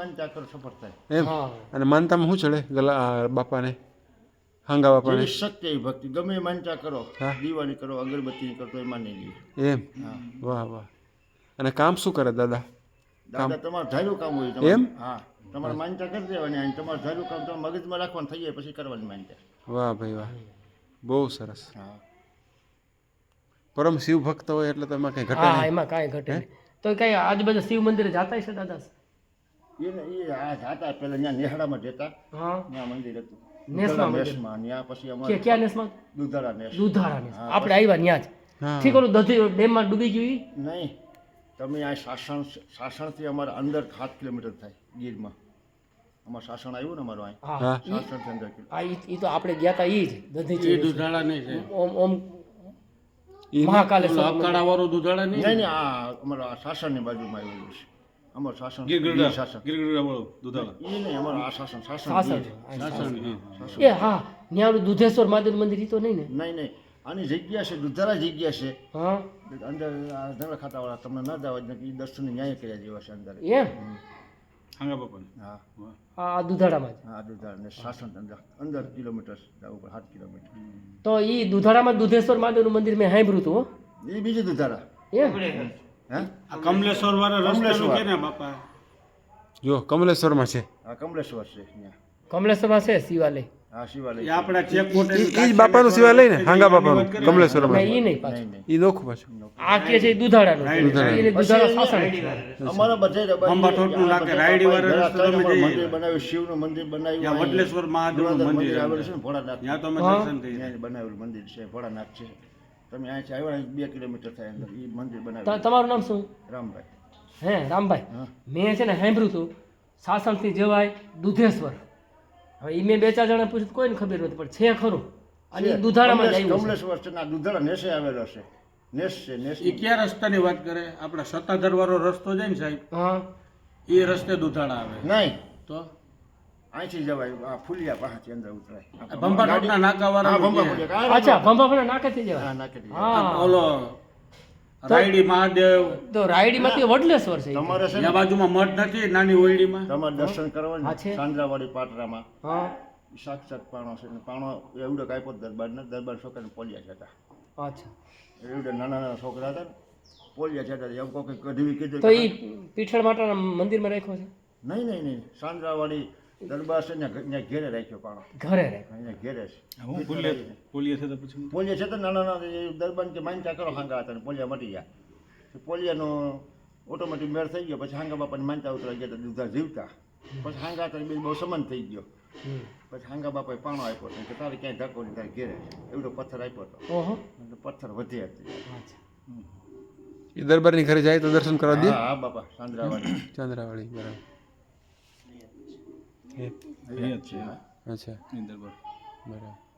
માનતા કરો સફળ થાય એમ. અને માનતામાં શું ચડે ગલા બાપાને? હાંગા બાપાને? શક્ય શક્તિ ભક્તિ. ગમે એ માનતા કરો. દીવાની કરો અગરબત્તી કરો એ માની લઈએ એમ? વાહ વાહ. અને કામ શું કરે દાદા? દાદા તમારું ધાર્યું કામ હોય એમ? હા. તમારે માનતા કરી દેવાની અને તમારું ધાર્યું કામ તમે મગજમાં રાખવાનું થઈ જાય પછી કરવાની માનતા વાહ ભાઈ વાહ. બહુ સરસ. હા. પરમ શિવ ભક્ત હોય એટલે તો એમાં કંઈ ઘટે હા એમાં કાંઈ ઘટે તો કઈ આજુબાજુ શિવ મંદિરે જાતા છે દાદા? એને એ આ જાતા પેલા ત્યાં નેહડામાં જતા ત્યાં મંદિર હતું. નેસમાં નેસમાં ત્યાં પછી અમારે ક્યાં નેસમાં? દુધાળા નેસ. દુધાળા નેસ. આપણે આવ્યા ત્યાં જ. ઠીક ઓલું દધી ડેમમાં ડૂબી ગયું નહીં. તમે આ સાસણ સાસણથી અમારે અંદર સાત કિલોમીટર થાય ગીરમાં. અમારે સાસણ આવ્યું ને અમારું અંદર આ તો આપણે ગયા તા ઈ જ દધી દુધાળા નહીં છે. ઓમ ઓમ ઈ મહાકાલેશ્વર અકાળા વાળું દુધાળા નહીં નહીં નહીં આ અમારા સાસણની બાજુમાં આવેલું છે. અમારું શાસન ગીરગઢડા ગીર સાસણ ગીરગઢડા વાળું દુધાળા એ નહીં અમારું આ સાસણ ગીર. સાસણ હા એ હા ઓલું દુધેશ્વર મહાદેવ મંદિર ઈ તો નહીં ને? નહીં નહીં. આની જગ્યા છે દુધારા જગ્યા છે. હા. અંદર આ ધંધા ખાતાવાળા તમને ન જવા દે એ દર્શન ન્યાય કર્યા જેવા છે અંદર. એમ? હાંગા બાપાને? હા. આ દુધાળામાં જ. હા દુધારા ને સાસણ અંદર અંદર કિલોમીટર ઉપર સાત કિલોમીટર. તો એ દુધાળામાં દુધેશ્વર મહાદેવનું મંદિર મેં સાંભળ્યું હતું હો. એ બીજું દુધાળા. એમ? હે? આ કમલેશ્વર વાળા રસ્તાનું કે ને બાપા? જો કમલેશ્વરમાં છે. આ કમલેશ્વર છે કમલેશ્વરમાં છે શિવાલય? આ શિવાલય આપણા ચેક પોતે ઈ ઈ જ બાપાનું સિવાય લઈને હાંગા બાપાનું કમલેશ્વરમાં ઈ નહીં પાછું. નહીં નહીં. ઈ નોખું પાછું. આ કે છે દુધાળાનું દુધાળા સાસણ અમારા બધે અંબા ટોટનું રાયડી વાળા રસ્તે મંદિર બનાવ્યું શિવનું મંદિર બનાવ્યું ત્યાં. વડલેશ્વર મહાદેવનું મંદિર આવેલું છે. ભોળાનાથ ત્યાં તો અમે દર્શન થઈ બનાવેલું મંદિર છે ભોળાનાથ છે. તમે અહીંથી આવ્યા અહીં બે કિલોમીટર થાય અંદર. એ મંદિર બનાવ્યું. તમારું નામ શું? રામભાઈ. હે રામભાઈ. મેં છે ને સાંભળ્યું હતું સાસણથી જવાય દુધેશ્વર. હવે એ મેં બે ચાર જણા પૂછ્યું તો કોઈને ખબર નથી પણ છે ખરું. અને ઈ દુધાળામાં જાય છે કમલેશ્વર છે. ના દુધાળા નેસે આવેલો છે. નેસ છે નેસ એ કયા રસ્તાની વાત કરે? આપણા સત્તાધર વાળો રસ્તો જાય ને સાહેબ? હા. એ રસ્તે દુધાળા આવે. નહીં. તો? અહીંથી જવાય આ ફુલિયા પાસેથી અંદર ઉતરાય આ ભંભાટોટના નાકા હા વાળા ભંભા અચ્છા ભંભાભાના નાકેથી જવાય? હા નાખી હા. ઓલો રાયડી મહાદેવ. તો રાયડીમાંથી વડલેશ્વર છે. તમારે છે ને બાજુમાં મઠ નથી નાની ઓયડીમાં? તમારે દર્શન કરવા છે. સાંદ્રાવાડી પાટરામાં. હા. સાક્ષાત પાણો છે ને પાણો એવડો કાપ્યો દરબાર ને દરબાર છોકરાને પોલિયા છે હતા અચ્છા. એવડે નાના નાના છોકરા હતા પોલિયા છે હતા એવું કોઈ કઢવી કીધું તો એ પીઠળ માતાના મંદિરમાં રાખ્યો છે? નહીં નહીં નહીં સાંદ્રાવાડી દરબાર છે ને ઘેરે રાખ્યો પાણો. ઘરે રાખ્યો. અહીંયા ઘેરે છે. હું પોલીએ થતા પછી? પોલિયા છે તો નાના નાના દરબાર કે માનતા કરો હાંગા હતા ને પોલિયા મટી ગયા. તો પોલિયાનો ઓટોમેટિક મેળ થઈ ગયો પછી હાંગા બાપાની માનતા ઉતરા ગયા દુધા જીવતા. પછી હાંગા હતા બે બહુ સમાન થઈ ગયો. પછી હાંગા બાપાએ પાણો આપ્યો હતો કે તારે ક્યાંય ધક્કો નહીં તારે ઘેરે છે. એવડો પથ્થર આપ્યો હતો. ઓહો. પથ્થર વધ્યા જ એ દરબારની ઘરે જાય તો દર્શન કરવા દે? હા બાપા ચાંદ્રાવાળી ચાંદ્રાવાળી બરાબર. અહીંયા જ છે. અચ્છા. બરાબર.